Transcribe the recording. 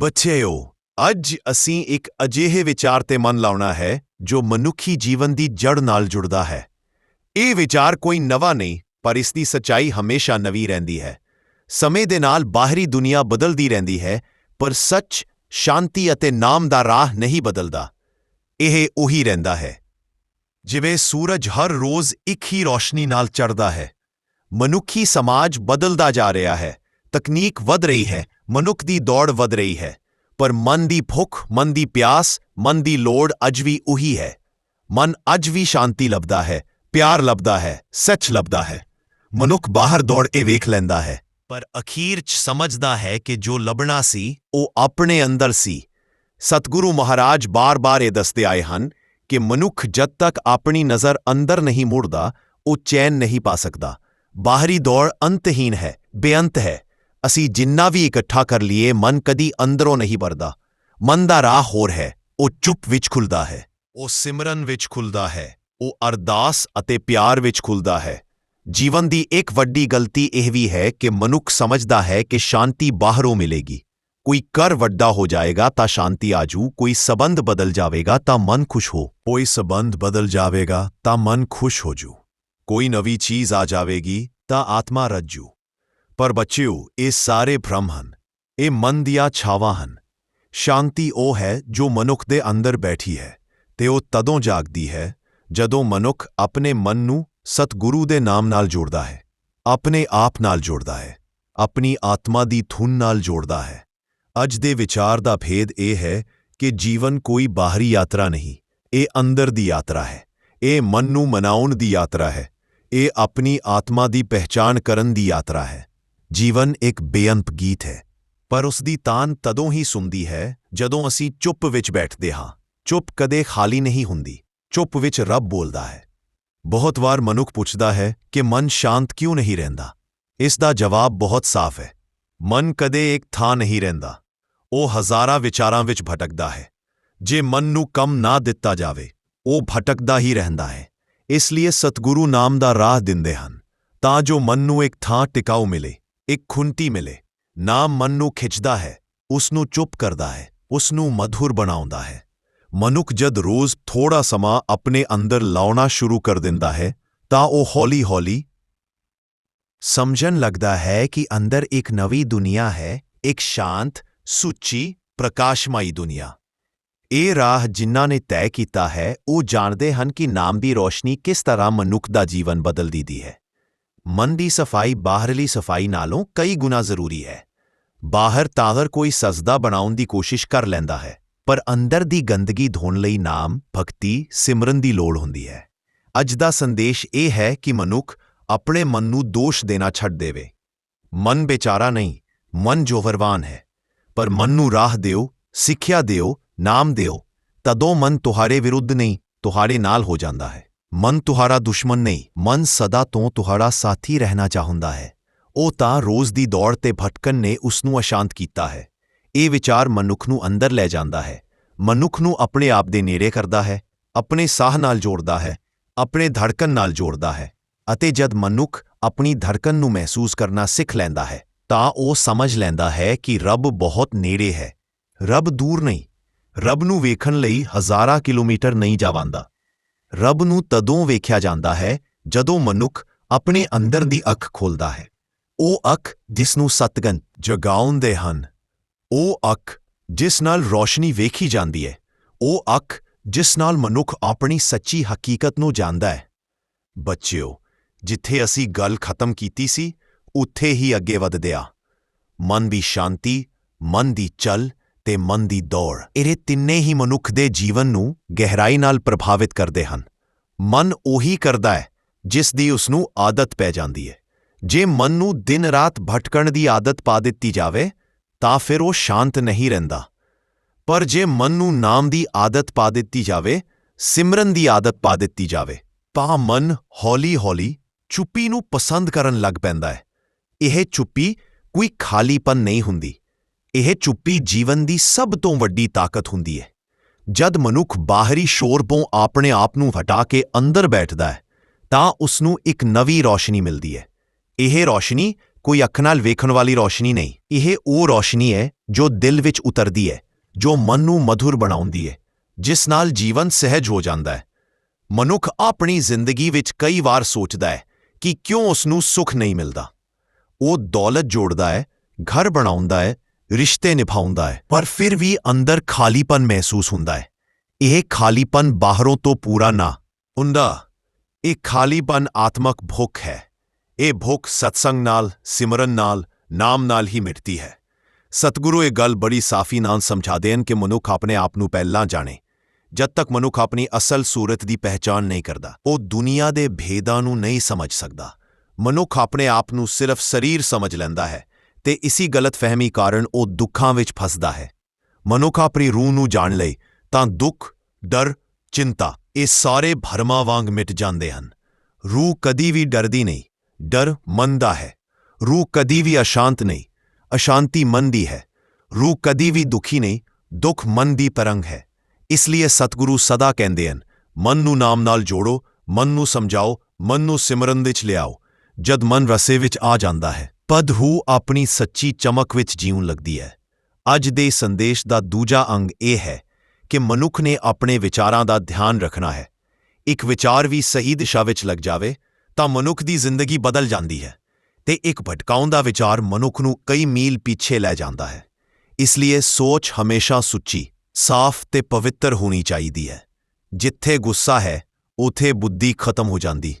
ਬੱਚਿਓ, ਅੱਜ ਅਸੀਂ ਇੱਕ ਅਜਿਹੇ ਵਿਚਾਰ ਤੇ ਮਨ ਲਾਉਣਾ ਹੈ, ਜੋ ਮਨੁੱਖੀ ਜੀਵਨ ਦੀ ਜੜ ਨਾਲ ਜੁੜਦਾ ਹੈ। ਇਹ ਵਿਚਾਰ ਕੋਈ ਨਵਾਂ ਨਹੀਂ, ਪਰ ਇਸ ਦੀ ਸੱਚਾਈ ਹਮੇਸ਼ਾ ਨਵੀਂ ਰਹਿੰਦੀ ਹੈ। ਸਮੇਂ ਦੇ ਨਾਲ ਬਾਹਰੀ ਦੁਨੀਆ ਬਦਲਦੀ ਰਹਿੰਦੀ ਹੈ, ਪਰ ਸੱਚ, ਸ਼ਾਂਤੀ ਅਤੇ ਨਾਮ ਦਾ ਰਾਹ ਨਹੀਂ ਬਦਲਦਾ। ਇਹ ਉਹੀ ਰਹਿੰਦਾ ਹੈ, ਜਿਵੇਂ ਸੂਰਜ ਹਰ ਰੋਜ਼ ਇੱਕ ਹੀ ਰੋਸ਼ਨੀ ਨਾਲ ਚੜ੍ਹਦਾ ਹੈ। ਮਨੁੱਖੀ ਸਮਾਜ ਬਦਲਦਾ ਜਾ ਰਿਹਾ ਹੈ, ਤਕਨੀਕ ਵਧ ਰਹੀ ਹੈ ਮਨੁੱਖ ਦੀ ਦੌੜ ਵਧ ਰਹੀ ਹੈ, ਪਰ ਮਨ ਦੀ ਭੁੱਖ, ਮਨ ਦੀ ਪਿਆਸ, ਮਨ ਦੀ ਲੋੜ ਅੱਜ ਵੀ ਉਹੀ ਹੈ। ਮਨ ਅੱਜ ਵੀ ਸ਼ਾਂਤੀ ਲੱਭਦਾ ਹੈ, ਪਿਆਰ ਲੱਭਦਾ ਹੈ, ਸੱਚ ਲੱਭਦਾ ਹੈ। ਮਨੁੱਖ ਬਾਹਰ ਦੌੜ ਕੇ ਵੇਖ ਲੈਂਦਾ ਹੈ। ਪਰ ਅਖੀਰ 'ਚ ਸਮਝਦਾ ਹੈ ਕਿ ਜੋ ਲੱਭਣਾ ਸੀ, ਉਹ ਆਪਣੇ ਅੰਦਰ ਸੀ। ਸਤਿਗੁਰੂ ਮਹਾਰਾਜ ਬਾਰ-ਬਾਰ ਇਹ ਦੱਸਦੇ ਆਏ ਹਨ ਕਿ ਮਨੁੱਖ ਜਦ ਤੱਕ ਆਪਣੀ ਨਜ਼ਰ ਅੰਦਰ ਨਹੀਂ ਮੁੜਦਾ, ਉਹ ਚੈਨ ਨਹੀਂ ਪਾ ਸਕਦਾ। ਬਾਹਰੀ ਦੌੜ ਅੰਤਹੀਨ ਹੈ, ਬੇਅੰਤ ਹੈ। ਅਸੀਂ ਜਿੰਨਾ ਵੀ ਇਕੱਠਾ ਕਰ ਲਈਏ, ਮਨ ਕਦੀ ਅੰਦਰੋਂ ਨਹੀਂ ਵਰਦਾ। ਮਨ ਦਾ ਰਾਹ ਹੋਰ ਹੈ। ਉਹ ਚੁੱਪ ਵਿੱਚ ਖੁੱਲਦਾ ਹੈ। ਉਹ ਸਿਮਰਨ ਵਿੱਚ ਖੁੱਲਦਾ ਹੈ। ਉਹ ਅਰਦਾਸ ਅਤੇ ਪਿਆਰ ਵਿੱਚ ਖੁੱਲਦਾ ਹੈ। ਜੀਵਨ ਦੀ ਇੱਕ ਵੱਡੀ ਗਲਤੀ ਇਹ ਵੀ ਹੈ ਕਿ ਮਨੁੱਖ ਸਮਝਦਾ ਹੈ ਕਿ ਸ਼ਾਂਤੀ ਬਾਹਰੋਂ ਮਿਲੇਗੀ। ਕੋਈ ਕਰ ਵੱਡਾ ਹੋ ਜਾਏਗਾ ਤਾਂ ਸ਼ਾਂਤੀ ਆਜੂ ਕੋਈ ਸਬੰਧ ਬਦਲ ਜਾਵੇਗਾ ਤਾਂ ਮਨ ਖੁਸ਼ ਹੋ। ਕੋਈ ਸਬੰਧ ਬਦਲ ਜਾਵੇਗਾ ਤਾਂ ਮਨ ਖੁਸ਼ ਹੋ ਜੂ ਕੋਈ ਨਵੀਂ ਚੀਜ਼ ਆ ਜਾਵੇਗੀ ਤਾਂ ਆਤਮਾ ਰੱਜੂ ਪਰ ਬੱਚਿਓ, ਇਹ ਸਾਰੇ ਭ੍ਰਮ ਹਨ। ਇਹ ਮਨ ਦੀਆਂ ਛਾਵਾਂ ਹਨ। ਸ਼ਾਂਤੀ ਉਹ ਹੈ ਜੋ ਮਨੁੱਖ ਦੇ ਅੰਦਰ ਬੈਠੀ ਹੈ ਤੇ ਉਹ ਤਦੋਂ ਜਾਗਦੀ ਹੈ ਜਦੋਂ ਮਨੁੱਖ ਆਪਣੇ ਮਨ ਨੂੰ ਸਤਿਗੁਰੂ ਦੇ ਨਾਮ ਨਾਲ ਜੋੜਦਾ ਹੈ। ਆਪਣੇ ਆਪ ਨਾਲ ਜੋੜਦਾ ਹੈ। ਆਪਣੀ ਆਤਮਾ ਦੀ ਧੁਨ ਨਾਲ ਜੋੜਦਾ ਹੈ। ਅੱਜ ਦੇ ਵਿਚਾਰ ਦਾ ਭੇਦ ਇਹ ਹੈ ਕਿ ਜੀਵਨ ਕੋਈ ਬਾਹਰੀ ਯਾਤਰਾ ਨਹੀਂ, ਇਹ ਅੰਦਰ ਦੀ ਯਾਤਰਾ ਹੈ। ਇਹ ਮਨ ਨੂੰ ਮਨਾਉਣ ਦੀ ਯਾਤਰਾ ਹੈ। ਇਹ ਆਪਣੀ ਆਤਮਾ ਦੀ ਪਹਿਚਾਣ ਕਰਨ ਦੀ ਯਾਤਰਾ ਹੈ। ਜੀਵਨ ਇੱਕ ਬੇਅੰਤ ਗੀਤ ਹੈ, ਪਰ ਉਸ ਦੀ ਤਾਨ ਤਦੋਂ ਹੀ ਸੁਣਦੀ ਹੈ ਜਦੋਂ ਅਸੀਂ ਚੁੱਪ ਵਿੱਚ ਬੈਠਦੇ ਹਾਂ। ਚੁੱਪ ਕਦੇ ਖਾਲੀ ਨਹੀਂ ਹੁੰਦੀ, ਚੁੱਪ ਵਿੱਚ ਰੱਬ ਬੋਲਦਾ ਹੈ। ਬਹੁਤ ਵਾਰ ਮਨੁੱਖ ਪੁੱਛਦਾ ਹੈ ਕਿ ਮਨ ਸ਼ਾਂਤ ਕਿਉਂ ਨਹੀਂ ਰਹਿੰਦਾ। ਇਸ ਦਾ ਜਵਾਬ ਬਹੁਤ ਸਾਫ਼ ਹੈ, ਮਨ ਕਦੇ ਇੱਕ ਥਾਂ ਨਹੀਂ ਰਹਿੰਦਾ। ਉਹ ਹਜ਼ਾਰਾਂ ਵਿਚਾਰਾਂ ਵਿੱਚ ਭਟਕਦਾ ਹੈ। ਜੇ ਮਨ ਨੂੰ ਕੰਮ ਨਾ ਦਿੱਤਾ ਜਾਵੇ, ਉਹ ਭਟਕਦਾ ਹੀ ਰਹਿੰਦਾ ਹੈ। ਇਸ ਲਈ ਸਤਿਗੁਰੂ ਨਾਮ ਦਾ ਰਾਹ ਦਿੰਦੇ ਹਨ, ਤਾਂ ਜੋ ਮਨ ਨੂੰ ਇੱਕ ਥਾਂ ਟਿਕਾਉ ਮਿਲੇ। ਇੱਕ ਖੁੰਟੀ ਮਿਲੇ। ਨਾਮ ਮਨ ਨੂੰ ਖਿੱਚਦਾ ਹੈ ਉਸ ਨੂੰ ਚੁੱਪ ਕਰਦਾ ਹੈ ਉਸ ਨੂੰ ਮਧੁਰ ਬਣਾਉਂਦਾ ਹੈ। ਮਨੁੱਖ ਜਦ ਰੋਜ਼ ਥੋੜਾ ਸਮਾਂ ਆਪਣੇ ਅੰਦਰ ਲਾਉਣਾ ਸ਼ੁਰੂ ਕਰ ਦਿੰਦਾ ਹੈ, ਤਾਂ ਉਹ ਹੌਲੀ-ਹੌਲੀ ਸਮਝਣ ਲੱਗਦਾ ਹੈ ਕਿ ਅੰਦਰ ਇੱਕ ਨਵੀਂ ਦੁਨੀਆ ਹੈ, ਇੱਕ ਸ਼ਾਂਤ, ਸੁੱਚੀ, ਪ੍ਰਕਾਸ਼ਮਈ ਦੁਨੀਆ। ਇਹ ਰਾਹ ਜਿਨ੍ਹਾਂ ਨੇ ਤੈਅ ਕੀਤਾ ਹੈ, ਉਹ ਜਾਣਦੇ ਹਨ ਕਿ ਨਾਮ ਦੀ ਰੋਸ਼ਨੀ ਕਿਸ ਤਰ੍ਹਾਂ ਮਨੁੱਖ ਦਾ ਜੀਵਨ ਬਦਲ ਦਿੰਦੀ ਹੈ। ਮਨ ਦੀ ਸਫ਼ਾਈ ਬਾਹਰਲੀ ਸਫ਼ਾਈ ਨਾਲੋਂ ਕਈ ਗੁਣਾ ਜ਼ਰੂਰੀ ਹੈ। ਬਾਹਰ ਤਾਹਰ ਕੋਈ ਸਜਦਾ ਬਣਾਉਣ ਦੀ ਕੋਸ਼ਿਸ਼ ਕਰ ਲੈਂਦਾ ਹੈ, ਪਰ ਅੰਦਰ ਦੀ ਗੰਦਗੀ ਧੋਣ ਲਈ ਨਾਮ, ਭਗਤੀ, ਸਿਮਰਨ ਦੀ ਲੋੜ ਹੁੰਦੀ ਹੈ। ਅੱਜ ਦਾ ਸੰਦੇਸ਼ ਇਹ ਹੈ ਕਿ ਮਨੁੱਖ ਆਪਣੇ ਮਨ ਨੂੰ ਦੋਸ਼ ਦੇਣਾ ਛੱਡ ਦੇਵੇ। ਮਨ ਵਿਚਾਰਾ ਨਹੀਂ, ਮਨ ਜੋਹਰਵਾਨ ਹੈ। ਪਰ ਮਨ ਨੂੰ ਰਾਹ ਦਿਓ, ਸਿੱਖਿਆ ਦਿਓ, ਨਾਮ ਦਿਓ, ਤਦੋਂ ਮਨ ਤੁਹਾਡੇ ਵਿਰੁੱਧ ਨਹੀਂ ਤੁਹਾਡੇ ਨਾਲ ਹੋ ਜਾਂਦਾ ਹੈ। ਮਨ ਤੁਹਾਡਾ ਦੁਸ਼ਮਣ ਨਹੀਂ, ਮਨ ਸਦਾ ਤੋਂ ਤੁਹਾਡਾ ਸਾਥੀ ਰਹਿਣਾ ਚਾਹੁੰਦਾ ਹੈ। ਉਹ ਤਾਂ ਰੋਜ਼ ਦੀ ਦੌੜ ਤੇ ਭਟਕਣ ਨੇ ਉਸ ਨੂੰ ਅਸ਼ਾਂਤ ਕੀਤਾ ਹੈ। ਇਹ ਵਿਚਾਰ ਮਨੁੱਖ ਨੂੰ ਅੰਦਰ ਲੈ ਜਾਂਦਾ ਹੈ। ਮਨੁੱਖ ਨੂੰ ਆਪਣੇ ਆਪ ਦੇ ਨੇੜੇ ਕਰਦਾ ਹੈ, ਆਪਣੇ ਸਾਹ ਨਾਲ ਜੋੜਦਾ ਹੈ, ਆਪਣੇ ਧੜਕਣ ਨਾਲ ਜੋੜਦਾ ਹੈ ਅਤੇ ਜਦ ਮਨੁੱਖ ਆਪਣੀ ਧੜਕਣ ਨੂੰ ਮਹਿਸੂਸ ਕਰਨਾ ਸਿੱਖ ਲੈਂਦਾ ਹੈ, ਤਾਂ ਉਹ ਸਮਝ ਲੈਂਦਾ ਹੈ ਕਿ ਰੱਬ ਬਹੁਤ ਨੇੜੇ ਹੈ। ਰੱਬ ਦੂਰ ਨਹੀਂ, ਰੱਬ ਨੂੰ ਵੇਖਣ ਲਈ ਹਜ਼ਾਰਾਂ ਕਿਲੋਮੀਟਰ ਨਹੀਂ ਜਾਵੰਦਾ ਰੱਬ ਨੂੰ ਤਦੋਂ ਵੇਖਿਆ ਜਾਂਦਾ ਹੈ ਜਦੋਂ ਮਨੁੱਖ ਆਪਣੇ ਅੰਦਰ ਦੀ ਅੱਖ ਖੋਲਦਾ ਹੈ। ਉਹ ਅੱਖ ਜਿਸ ਨੂੰ ਸਤਗਨ ਜਗਾਉਂਦੇ ਹਨ, ਉਹ ਅੱਖ ਜਿਸ ਨਾਲ ਰੋਸ਼ਨੀ ਵੇਖੀ ਜਾਂਦੀ ਹੈ, ਉਹ ਅੱਖ ਜਿਸ ਨਾਲ ਮਨੁੱਖ ਆਪਣੀ ਸੱਚੀ ਹਕੀਕਤ ਨੂੰ ਜਾਣਦਾ ਹੈ। ਬੱਚਿਓ, ਜਿੱਥੇ ਅਸੀਂ ਗੱਲ ਖਤਮ ਕੀਤੀ ਸੀ, ਉੱਥੇ ਹੀ ਅੱਗੇ ਵਧਦੇ ਆ। ਮਨ ਦੀ ਸ਼ਾਂਤੀ, ਮਨ ਦੀ ਚਲ ਤੇ ਮਨ ਦੀ ਦੌੜ। ਇਹ ਤਿੰਨੇ ਹੀ ਮਨੁੱਖ ਦੇ ਜੀਵਨ ਨੂੰ ਗਹਿਰਾਈ ਨਾਲ ਪ੍ਰਭਾਵਿਤ ਕਰਦੇ ਹਨ। ਮਨ ਉਹੀ ਕਰਦਾ ਹੈ, ਜਿਸ ਦੀ ਉਸ ਨੂੰ ਆਦਤ ਪੈ ਜਾਂਦੀ ਹੈ। ਜੇ ਮਨ ਨੂੰ ਦਿਨ ਰਾਤ ਭਟਕਣ ਦੀ ਆਦਤ ਪਾ ਦਿੱਤੀ ਜਾਵੇ, ਤਾਂ ਫਿਰ ਉਹ ਸ਼ਾਂਤ ਨਹੀਂ ਰਹਿੰਦਾ। ਪਰ ਜੇ ਮਨ ਨੂੰ ਨਾਮ ਦੀ ਆਦਤ ਪਾ ਦਿੱਤੀ ਜਾਵੇ, ਸਿਮਰਨ ਦੀ ਆਦਤ ਪਾ ਦਿੱਤੀ ਜਾਵੇ, ਤਾਂ ਮਨ ਹੌਲੀ-ਹੌਲੀ ਚੁੱਪੀ ਨੂੰ ਪਸੰਦ ਕਰਨ ਲੱਗ ਪੈਂਦਾ ਹੈ। ਇਹ ਚੁੱਪੀ ਕੋਈ ਖਾਲੀਪਨ ਨਹੀਂ ਹੁੰਦੀ। ਇਹ ਚੁੱਪੀ ਜੀਵਨ ਦੀ ਸਭ ਤੋਂ ਵੱਡੀ ਤਾਕਤ ਹੁੰਦੀ ਹੈ। ਜਦ ਮਨੁੱਖ ਬਾਹਰੀ ਸ਼ੋਰ ਤੋਂ ਆਪਣੇ ਆਪ ਨੂੰ ਹਟਾ ਕੇ ਅੰਦਰ ਬੈਠਦਾ ਹੈ, ਤਾਂ ਉਸ ਨੂੰ ਇੱਕ ਨਵੀਂ ਰੋਸ਼ਨੀ ਮਿਲਦੀ ਹੈ। ਇਹ ਰੋਸ਼ਨੀ ਕੋਈ ਅੱਖ ਨਾਲ ਵੇਖਣ ਵਾਲੀ ਰੋਸ਼ਨੀ ਨਹੀਂ, ਇਹ ਉਹ ਰੋਸ਼ਨੀ ਹੈ ਜੋ ਦਿਲ ਵਿੱਚ ਉਤਰਦੀ ਹੈ, ਜੋ ਮਨ ਨੂੰ ਮਧੁਰ ਬਣਾਉਂਦੀ ਹੈ, ਜਿਸ ਨਾਲ ਜੀਵਨ ਸਹਿਜ ਹੋ ਜਾਂਦਾ ਹੈ। ਮਨੁੱਖ ਆਪਣੀ ਜ਼ਿੰਦਗੀ ਵਿੱਚ ਕਈ ਵਾਰ ਸੋਚਦਾ ਹੈ ਕਿ ਕਿਉਂ ਉਸ ਨੂੰ ਸੁੱਖ ਨਹੀਂ ਮਿਲਦਾ। ਉਹ ਦੌਲਤ ਜੋੜਦਾ ਹੈ, ਘਰ ਬਣਾਉਂਦਾ ਹੈ ਰਿਸ਼ਤੇ ਨਿਭਾਉਂਦਾ ਹੈ। ਪਰ ਫਿਰ ਵੀ ਅੰਦਰ ਖਾਲੀਪਨ ਮਹਿਸੂਸ ਹੁੰਦਾ ਹੈ। ਇਹ ਖਾਲੀਪਨ ਬਾਹਰੋਂ ਤੋਂ ਪੂਰਾ ਨਾ। ਹੁੰਦਾ, ਇਹ ਖਾਲੀਪਨ ਆਤਮਕ ਭੁੱਖ ਹੈ। ਇਹ ਭੁੱਖ ਸਤਸੰਗ ਨਾਲ, ਸਿਮਰਨ ਨਾਲ, ਨਾਮ ਨਾਲ ਹੀ ਮਿਟਦੀ ਹੈ। ਸਤਿਗੁਰੂ ਇਹ ਗੱਲ ਬੜੀ ਸਾਫੀ ਨਾਲ ਸਮਝਾ ਦੇਣ ਕਿ ਮਨੁੱਖ ਆਪਣੇ ਆਪ ਨੂੰ ਪਹਿਲਾਂ ਜਾਣੇ। ਜਦ ਤੱਕ ਮਨੁੱਖ ਆਪਣੀ ਅਸਲ ਸੂਰਤ ਦੀ ਪਹਿਚਾਣ ਨਹੀਂ ਕਰਦਾ, ਉਹ ਦੁਨੀਆ ਦੇ ਭੇਦਾਂ ਨੂੰ ਨਹੀਂ ਸਮਝ ਸਕਦਾ। ਮਨੁੱਖ ਆਪਣੇ ਆਪ ਨੂੰ ਸਿਰਫ ਸਰੀਰ ਸਮਝ ਲੈਂਦਾ ਹੈ। ਤੇ ਇਸੀ ਗਲਤਫਹਿਮੀ ਕਾਰਨ ਉਹ ਦੁੱਖਾਂ ਵਿੱਚ ਫਸਦਾ ਹੈ। ਮਨੁੱਖ ਆਪਣੀ ਰੂਹ ਨੂੰ ਜਾਣ ਲਈ ਤਾਂ ਦੁੱਖ, ਡਰ, ਚਿੰਤਾ ਇਹ ਸਾਰੇ ਭਰਮਾਂ ਵਾਂਗ ਮਿਟ ਜਾਂਦੇ ਹਨ। ਰੂਹ ਕਦੀ ਵੀ ਡਰਦੀ ਨਹੀਂ, ਡਰ ਮਨ ਦਾ ਹੈ। ਰੂਹ ਕਦੀ ਵੀ ਅਸ਼ਾਂਤ ਨਹੀਂ, ਅਸ਼ਾਂਤੀ ਮਨ ਦੀ ਹੈ। ਰੂਹ ਕਦੀ ਵੀ ਦੁਖੀ ਨਹੀਂ, ਦੁੱਖ ਮਨ ਦੀ ਤਰੰਗ ਹੈ। ਇਸ ਲਈ ਸਤਿਗੁਰੂ ਸਦਾ ਕਹਿੰਦੇ ਹਨ, ਮਨ ਨੂੰ ਨਾਮ ਨਾਲ ਜੋੜੋ, ਮਨ ਨੂੰ ਸਮਝਾਓ, ਮਨ ਨੂੰ ਸਿਮਰਨ ਵਿੱਚ ਲਿਆਓ, ਜਦ ਮਨ ਰਸੇ ਵਿੱਚ ਆ ਜਾਂਦਾ ਹੈ। ਪਦ ਹੂ ਆਪਣੀ ਸੱਚੀ ਚਮਕ ਵਿੱਚ ਜੀਉਣ ਲੱਗਦੀ ਹੈ। ਅੱਜ ਦੇ ਸੰਦੇਸ਼ ਦਾ ਦੂਜਾ ਅੰਗ ਇਹ ਹੈ ਕਿ ਮਨੁੱਖ ਨੇ ਆਪਣੇ ਵਿਚਾਰਾਂ ਦਾ ਧਿਆਨ ਰੱਖਣਾ ਹੈ। ਇੱਕ ਵਿਚਾਰ ਵੀ ਸਹੀ ਦਿਸ਼ਾ ਵਿੱਚ ਲੱਗ ਜਾਵੇ ਤਾਂ ਮਨੁੱਖ ਦੀ ਜ਼ਿੰਦਗੀ ਬਦਲ ਜਾਂਦੀ ਹੈ ਤੇ ਇੱਕ ਭਟਕਾਉਣ ਦਾ ਵਿਚਾਰ ਮਨੁੱਖ ਨੂੰ ਕਈ ਮੀਲ ਪਿੱਛੇ ਲੈ ਜਾਂਦਾ ਹੈ। ਇਸ ਲਈ ਸੋਚ ਹਮੇਸ਼ਾ ਸੁੱਚੀ, ਸਾਫ਼ ਤੇ ਪਵਿੱਤਰ ਹੋਣੀ ਚਾਹੀਦੀ ਹੈ। ਜਿੱਥੇ ਗੁੱਸਾ ਹੈ, ਉਥੇ ਬੁੱਧੀ ਖਤਮ ਹੋ ਜਾਂਦੀ।